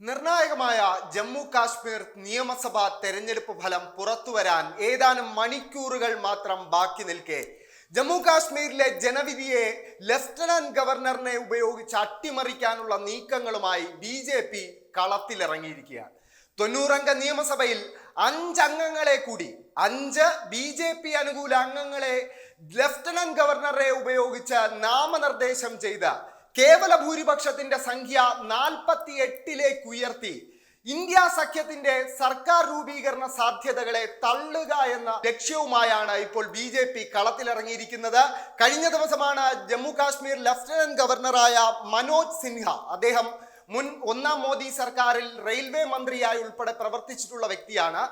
നിർണായകമായ ജമ്മു കാശ്മീർ നിയമസഭാ തെരഞ്ഞെടുപ്പ് ഫലം പുറത്തുവരാൻ ഏതാനും മണിക്കൂറുകൾ മാത്രം ബാക്കി നിൽക്കെ. ജമ്മു കാശ്മീരിലെ ജനവിധിയെ ലഫ്റ്റനന്റ് ഗവർണറിനെ ഉപയോഗിച്ച് അട്ടിമറിക്കാനുള്ള നീക്കങ്ങളുമായി ബി ജെ പി കളത്തിലിറങ്ങിയിരിക്കുകയാണ്. തൊണ്ണൂറംഗ നിയമസഭയിൽ അഞ്ചംഗങ്ങളെ കൂടി അഞ്ച് ബി ജെ പി അനുകൂല അംഗങ്ങളെ ലഫ്റ്റനന്റ് ഗവർണറെ ഉപയോഗിച്ച് നാമനിർദ്ദേശം ചെയ്ത കേവല ഭൂരിപക്ഷത്തിന്റെ സംഖ്യ നാൽപ്പത്തി എട്ടിലേക്ക് ഉയർത്തി ഇന്ത്യ സഖ്യത്തിന്റെ സർക്കാർ രൂപീകരണ സാധ്യതകളെ തള്ളുക എന്ന ലക്ഷ്യവുമായാണ് ഇപ്പോൾ ബി ജെ പി കളത്തിലിറങ്ങിയിരിക്കുന്നത്. കഴിഞ്ഞ ദിവസമാണ് ജമ്മു കാശ്മീർ ലഫ്റ്റനന്റ് ഗവർണറായ മനോജ് സിൻഹ അദ്ദേഹം മുൻ ഒന്നാം മോദി സർക്കാരിൽ റെയിൽവേ മന്ത്രിയായി ഉൾപ്പെടെ പ്രവർത്തിച്ചിട്ടുള്ള വ്യക്തിയാണ്.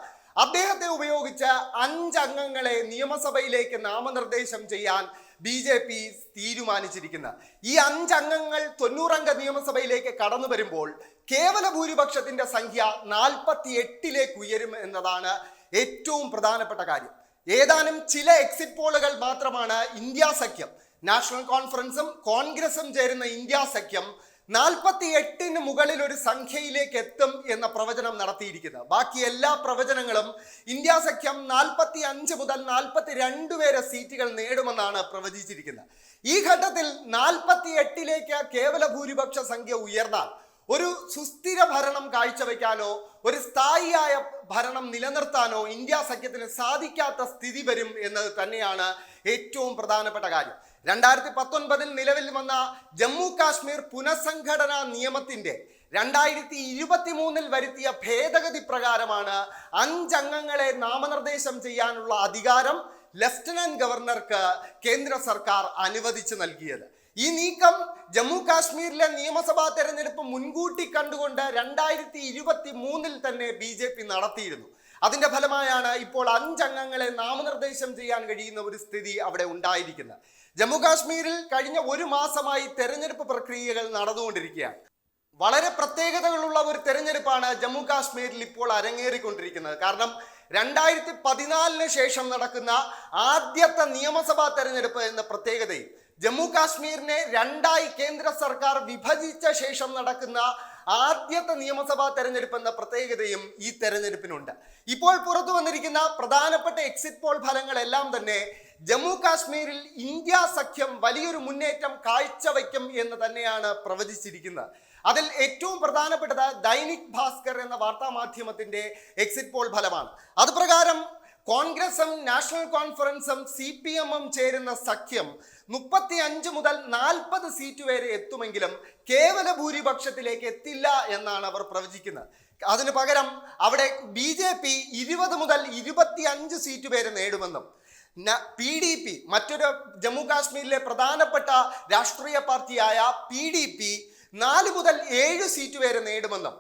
അദ്ദേഹത്തെ ഉപയോഗിച്ച് അഞ്ചംഗങ്ങളെ നിയമസഭയിലേക്ക് നാമനിർദ്ദേശം ചെയ്യാൻ ബി ജെ പി തീരുമാനിച്ചിരിക്കുന്നത് ഈ അഞ്ചംഗങ്ങൾ തൊണ്ണൂറംഗ നിയമസഭയിലേക്ക് കടന്നു വരുമ്പോൾ കേവല ഭൂരിപക്ഷത്തിന്റെ സംഖ്യ നാൽപ്പത്തി എട്ടിലേക്ക് ഉയരും എന്നതാണ് ഏറ്റവും പ്രധാനപ്പെട്ട കാര്യം. ഏതാനും ചില എക്സിറ്റ് പോളുകൾ മാത്രമാണ് ഇന്ത്യ സഖ്യം. നാഷണൽ കോൺഫറൻസും കോൺഗ്രസും ചേരുന്ന ഇന്ത്യ സഖ്യം നാൽപ്പത്തി എട്ടിന് മുകളിൽ ഒരു സംഖ്യയിലേക്ക് എത്തും എന്ന പ്രവചനം നടത്തിയിരിക്കുന്നത് ബാക്കി എല്ലാ പ്രവചനങ്ങളും ഇന്ത്യ സഖ്യം നാൽപ്പത്തി അഞ്ച് മുതൽ നാൽപ്പത്തി രണ്ട് വരെ സീറ്റുകൾ നേടുമെന്നാണ് പ്രവചിച്ചിരിക്കുന്നത്. ഈ ഘട്ടത്തിൽ നാൽപ്പത്തി എട്ടിലേക്ക് കേവല ഭൂരിപക്ഷ സംഖ്യ ഉയർന്നാൽ ഒരു സുസ്ഥിര ഭരണം കാഴ്ചവെക്കാനോ ഒരു സ്ഥായിയായ ഭരണം നിലനിർത്താനോ ഇന്ത്യ സഖ്യത്തിന് സാധിക്കാത്ത സ്ഥിതി വരും എന്നത് തന്നെയാണ് ഏറ്റവും പ്രധാനപ്പെട്ട കാര്യം. രണ്ടായിരത്തി പത്തൊൻപതിൽ നിലവിൽ വന്ന ജമ്മു കാശ്മീർ പുനഃസംഘടനാ നിയമത്തിന്റെ രണ്ടായിരത്തി ഇരുപത്തി മൂന്നിൽ വരുത്തിയ ഭേദഗതി പ്രകാരമാണ് അഞ്ചംഗങ്ങളെ നാമനിർദ്ദേശം ചെയ്യാനുള്ള അധികാരം ലഫ്റ്റനന്റ് ഗവർണർക്ക് കേന്ദ്ര സർക്കാർ അനുവദിച്ചു നൽകിയത്. ഈ നീക്കം ജമ്മു കാശ്മീരിലെ നിയമസഭാ തെരഞ്ഞെടുപ്പ് മുൻകൂട്ടി കണ്ടുകൊണ്ട് രണ്ടായിരത്തി ഇരുപത്തി മൂന്നിൽ തന്നെ ബി ജെ പി നടത്തിയിരുന്നു. അതിന്റെ ഫലമായാണ് ഇപ്പോൾ അഞ്ചംഗങ്ങളെ നാമനിർദ്ദേശം ചെയ്യാൻ കഴിയുന്ന ഒരു സ്ഥിതി അവിടെ ഉണ്ടായിരിക്കുന്നത്. ജമ്മു കാശ്മീരിൽ കഴിഞ്ഞ ഒരു മാസമായി തെരഞ്ഞെടുപ്പ് പ്രക്രിയകൾ നടന്നുകൊണ്ടിരിക്കുകയാണ്. വളരെ പ്രത്യേകതകളുള്ള ഒരു തെരഞ്ഞെടുപ്പാണ് ജമ്മു കാശ്മീരിൽ ഇപ്പോൾ അരങ്ങേറിക്കൊണ്ടിരിക്കുന്നത്. കാരണം രണ്ടായിരത്തി പതിനാലിന് ശേഷം നടക്കുന്ന ആദ്യത്തെ നിയമസഭാ തെരഞ്ഞെടുപ്പ് എന്ന പ്രത്യേകതയും ജമ്മു കാശ്മീരിനെ രണ്ടായി കേന്ദ്ര സർക്കാർ വിഭജിച്ച ശേഷം നടക്കുന്ന ആദ്യത്തെ നിയമസഭാ തെരഞ്ഞെടുപ്പ് എന്ന പ്രത്യേകതയും ഈ തെരഞ്ഞെടുപ്പിനുണ്ട്. ഇപ്പോൾ പുറത്തു വന്നിരിക്കുന്ന പ്രധാനപ്പെട്ട എക്സിറ്റ് പോൾ ഫലങ്ങളെല്ലാം തന്നെ ജമ്മു കാശ്മീരിൽ ഇന്ത്യ സഖ്യം വലിയൊരു മുന്നേറ്റം കാഴ്ചവെക്കും എന്ന് തന്നെയാണ് പ്രവചിച്ചിരിക്കുന്നത്. അതിൽ ഏറ്റവും പ്രധാനപ്പെട്ടത് ദൈനിക് ഭാസ്കർ എന്ന വാർത്താ മാധ്യമത്തിന്റെ എക്സിറ്റ് പോൾ ഫലമാണ്. അത് പ്രകാരം കോൺഗ്രസും നാഷണൽ കോൺഫറൻസും സി പി എമ്മും ചേരുന്ന സഖ്യം മുപ്പത്തി അഞ്ച് മുതൽ നാൽപ്പത് സീറ്റ് വരെ എത്തുമെങ്കിലും കേവല ഭൂരിപക്ഷത്തിലേക്ക് എത്തില്ല എന്നാണ് അവർ പ്രവചിക്കുന്നത്. അതിനു പകരം അവിടെ ബി ജെ പി ഇരുപത് മുതൽ ഇരുപത്തി അഞ്ച് സീറ്റ് വരെ നേടുമെന്നും പി ഡി പി മറ്റൊരു ജമ്മു കാശ്മീരിലെ പ്രധാനപ്പെട്ട രാഷ്ട്രീയ പാർട്ടിയായ പി ഡി പി നാല് മുതൽ ഏഴ് സീറ്റ് വരെ നേടുമെന്നും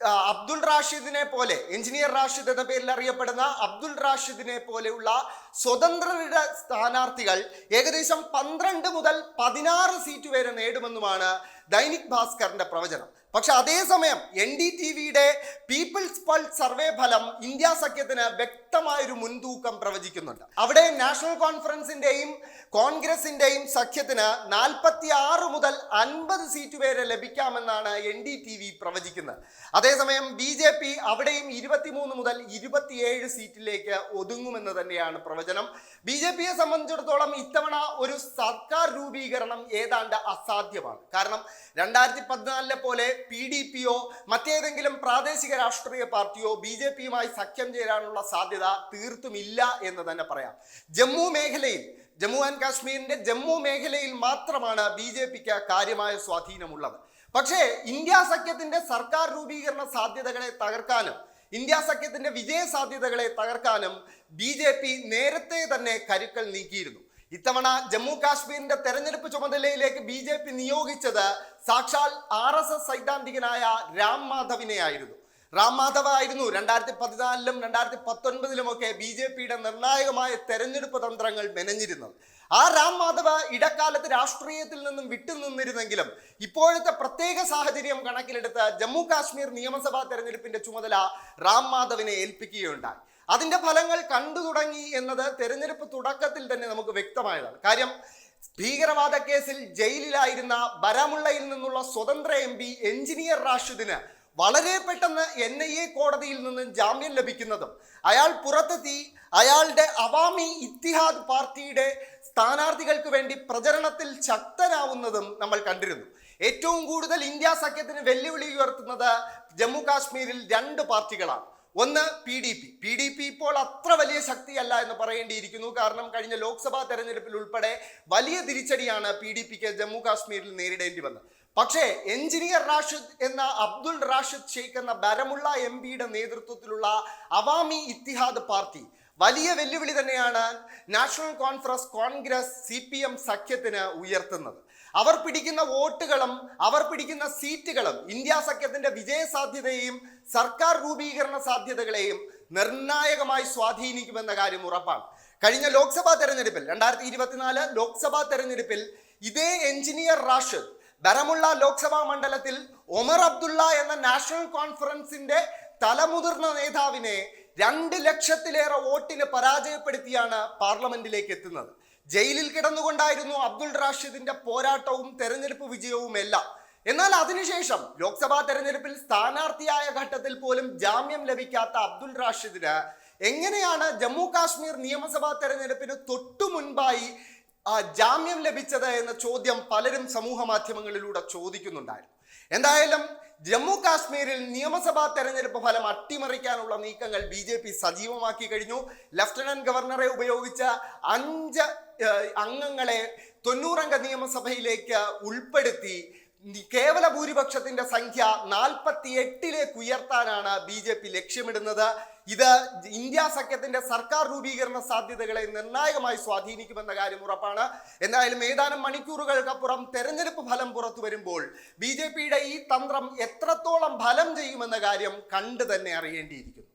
അബ്ദുൾ റാഷിദിനെ പോലെ എഞ്ചിനീയർ റാഷിദ് എന്ന പേരിൽ അറിയപ്പെടുന്ന അബ്ദുൾ റാഷിദിനെ പോലെയുള്ള സ്വതന്ത്രരുടെ സ്ഥാനാർത്ഥികൾ ഏകദേശം പന്ത്രണ്ട് മുതൽ പതിനാറ് സീറ്റ് വരെ നേടുമെന്നുമാണ് ദൈനിക് ഭാസ്കറിന്റെ പ്രവചനം. പക്ഷെ അതേസമയം എൻ ഡി ടി വിയുടെ പീപ്പിൾസ് പൾസ് സർവേ ഫലം ഇന്ത്യ സഖ്യത്തിന് വ്യക്തമായൊരു മുൻതൂക്കം പ്രവചിക്കുന്നുണ്ട്. അവിടെ നാഷണൽ കോൺഫറൻസിന്റെയും കോൺഗ്രസിന്റെയും സഖ്യത്തിന് നാൽപ്പത്തി ആറ് മുതൽ അൻപത് സീറ്റ് വരെ ലഭിക്കാമെന്നാണ് എൻ ഡി ടി വി പ്രവചിക്കുന്നത്. അതേസമയം ബി ജെ പി അവിടെയും ഇരുപത്തിമൂന്ന് മുതൽ ഇരുപത്തിയേഴ് സീറ്റിലേക്ക് ഒതുങ്ങുമെന്ന് തന്നെയാണ് പ്രവചനം. ബി ജെ പിയെ സംബന്ധിച്ചിടത്തോളം ഇത്തവണ ഒരു സർക്കാർ രൂപീകരണം ഏതാണ്ട് അസാധ്യമാണ്. കാരണം രണ്ടായിരത്തി പതിനാലിലെ പോലെ പി ഡി പിയോ മറ്റേതെങ്കിലും പ്രാദേശിക രാഷ്ട്രീയ പാർട്ടിയോ ബി ജെ പിയുമായി സഖ്യം ചേരാനുള്ള സാധ്യത തീർത്തും ഇല്ല എന്ന് തന്നെ പറയാം. ജമ്മു മേഖലയിൽ ജമ്മു ആൻഡ് കാശ്മീരിന്റെ ജമ്മു മേഖലയിൽ മാത്രമാണ് ബി ജെ പിക്ക് കാര്യമായ സ്വാധീനമുള്ളത്. പക്ഷേ ഇന്ത്യ സഖ്യത്തിന്റെ സർക്കാർ രൂപീകരണ സാധ്യതകളെ തകർക്കാനും ഇന്ത്യ സഖ്യത്തിന്റെ വിജയ സാധ്യതകളെ തകർക്കാനും ബി ജെ പി നേരത്തെ തന്നെ കരുക്കൾ നീക്കിയിരുന്നു. ഇത്തവണ ജമ്മു കാശ്മീരിന്റെ തെരഞ്ഞെടുപ്പ് ചുമതലയിലേക്ക് ബി ജെ പി നിയോഗിച്ചത് സാക്ഷാൽ ആർ എസ് എസ് സൈദ്ധാന്തികനായ രാം മാധവിനെ ആയിരുന്നു റാം മാധവ് ആയിരുന്നു രണ്ടായിരത്തി പതിനാലിലും രണ്ടായിരത്തി പത്തൊൻപതിലും ഒക്കെ ബി ജെ പിയുടെ നിർണായകമായ തെരഞ്ഞെടുപ്പ് തന്ത്രങ്ങൾ മെനഞ്ഞിരുന്നത്. ആ റാം മാധവ ഇടക്കാലത്ത് രാഷ്ട്രീയത്തിൽ നിന്നും വിട്ടുനിന്നിരുന്നെങ്കിലും ഇപ്പോഴത്തെ പ്രത്യേക സാഹചര്യം കണക്കിലെടുത്ത് ജമ്മു കാശ്മീർ നിയമസഭാ തെരഞ്ഞെടുപ്പിന്റെ ചുമതല റാം മാധവിനെ ഏൽപ്പിക്കുകയുണ്ടായി. അതിന്റെ ഫലങ്ങൾ കണ്ടു തുടങ്ങി എന്നത് തെരഞ്ഞെടുപ്പ് തുടക്കത്തിൽ തന്നെ നമുക്ക് വ്യക്തമായതാണ്. കാര്യം ഭീകരവാദ കേസിൽ ജയിലിലായിരുന്ന ബരാമുള്ളയിൽ നിന്നുള്ള സ്വതന്ത്ര എം പി എഞ്ചിനീയർ റാഷിദിന് വളരെ പെട്ടെന്ന് എൻ ഐ എ കോടതിയിൽ നിന്നും ജാമ്യം ലഭിക്കുന്നതും അയാൾ പുറത്തെത്തി അയാളുടെ അവാമി ഇത്തിഹാദ് പാർട്ടിയുടെ സ്ഥാനാർത്ഥികൾക്ക് വേണ്ടി പ്രചരണത്തിൽ ശക്തരാവുന്നതും നമ്മൾ കണ്ടിരുന്നു. ഏറ്റവും കൂടുതൽ ഇന്ത്യ സഖ്യത്തിന് വെല്ലുവിളി ഉയർത്തുന്നത് ജമ്മു കാശ്മീരിൽ രണ്ട് പാർട്ടികളാണ്. ഒന്ന് P D P P D P ഇപ്പോൾ അത്ര വലിയ ശക്തിയല്ല എന്ന് പറയേണ്ടിയിരിക്കുന്നു. കാരണം കഴിഞ്ഞ ലോക്സഭാ തെരഞ്ഞെടുപ്പിൽ ഉൾപ്പെടെ വലിയ തിരിച്ചടിയാണ് പി ഡി പിക്ക് ജമ്മു കാശ്മീരിൽ നേരിടേണ്ടി വന്നത്. പക്ഷേ എഞ്ചിനീയർ റാഷിദ് എന്ന അബ്ദുൾ റാഷിദ് ഷെയ്ഖ് എന്ന ബരമുള്ള എം പിയുടെ നേതൃത്വത്തിലുള്ള അവാമി ഇത്തിഹാദ് പാർട്ടി വലിയ വെല്ലുവിളി തന്നെയാണ് National Conference Congress C P M സഖ്യത്തിന് ഉയർത്തുന്നത്. അവർ പിടിക്കുന്ന വോട്ടുകളും അവർ പിടിക്കുന്ന സീറ്റുകളും ഇന്ത്യ സഖ്യത്തിന്റെ വിജയ സാധ്യതയെയും സർക്കാർ രൂപീകരണ സാധ്യതകളെയും നിർണായകമായി സ്വാധീനിക്കുമെന്ന കാര്യം ഉറപ്പാണ്. കഴിഞ്ഞ ലോക്സഭാ തെരഞ്ഞെടുപ്പിൽ രണ്ടായിരത്തി ഇരുപത്തിനാല് ലോക്സഭാ തെരഞ്ഞെടുപ്പിൽ ഇതേ എഞ്ചിനീയർ റാഷിദ് ബരമുള്ള ലോക്സഭാ മണ്ഡലത്തിൽ ഒമർ അബ്ദുള്ള എന്ന നാഷണൽ കോൺഫറൻസിന്റെ തലമുതിർന്ന നേതാവിനെ രണ്ട് ലക്ഷത്തിലേറെ വോട്ടിന് പരാജയപ്പെടുത്തിയാണ് പാർലമെന്റിലേക്ക് എത്തുന്നത്. ജയിലിൽ കിടന്നുകൊണ്ടായിരുന്നു അബ്ദുൾ റാഷിദിന്റെ പോരാട്ടവും തെരഞ്ഞെടുപ്പ് വിജയവും എല്ലാം. എന്നാൽ അതിനുശേഷം ലോക്സഭാ തെരഞ്ഞെടുപ്പിൽ സ്ഥാനാർത്ഥിയായ ഘട്ടത്തിൽ പോലും ജാമ്യം ലഭിക്കാത്ത അബ്ദുൾ റാഷിദിന് എങ്ങനെയാണ് ജമ്മു കാശ്മീർ നിയമസഭാ തെരഞ്ഞെടുപ്പിന് തൊട്ടു മുൻപായി ജാമ്യം ലഭിച്ചത് എന്ന ചോദ്യം പലരും സമൂഹ മാധ്യമങ്ങളിലൂടെ ചോദിക്കുന്നുണ്ടായിരുന്നു. എന്തായാലും ജമ്മു കാശ്മീരിൽ നിയമസഭാ തെരഞ്ഞെടുപ്പ് ഫലം അട്ടിമറിക്കാനുള്ള നീക്കങ്ങൾ ബി സജീവമാക്കി കഴിഞ്ഞു. ലഫ്റ്റനന്റ് ഗവർണറെ ഉപയോഗിച്ച അഞ്ച് അംഗങ്ങളെ തൊണ്ണൂറംഗ നിയമസഭയിലേക്ക് ഉൾപ്പെടുത്തി കേവല ഭൂരിപക്ഷത്തിന്റെ സംഖ്യ നാൽപ്പത്തി എട്ടിലേക്ക് ഉയർത്താനാണ് ബി ജെ പി ലക്ഷ്യമിടുന്നത്. ഇത് ഇന്ത്യ സഖ്യത്തിന്റെ സർക്കാർ രൂപീകരണ സാധ്യതകളെ നിർണായകമായി സ്വാധീനിക്കുമെന്ന കാര്യം ഉറപ്പാണ്. എന്തായാലും ഏതാനും മണിക്കൂറുകൾക്കപ്പുറം തെരഞ്ഞെടുപ്പ് ഫലം പുറത്തു വരുമ്പോൾ ബി ഈ തന്ത്രം എത്രത്തോളം ഫലം ചെയ്യുമെന്ന കാര്യം കണ്ടു തന്നെ അറിയേണ്ടിയിരിക്കുന്നു.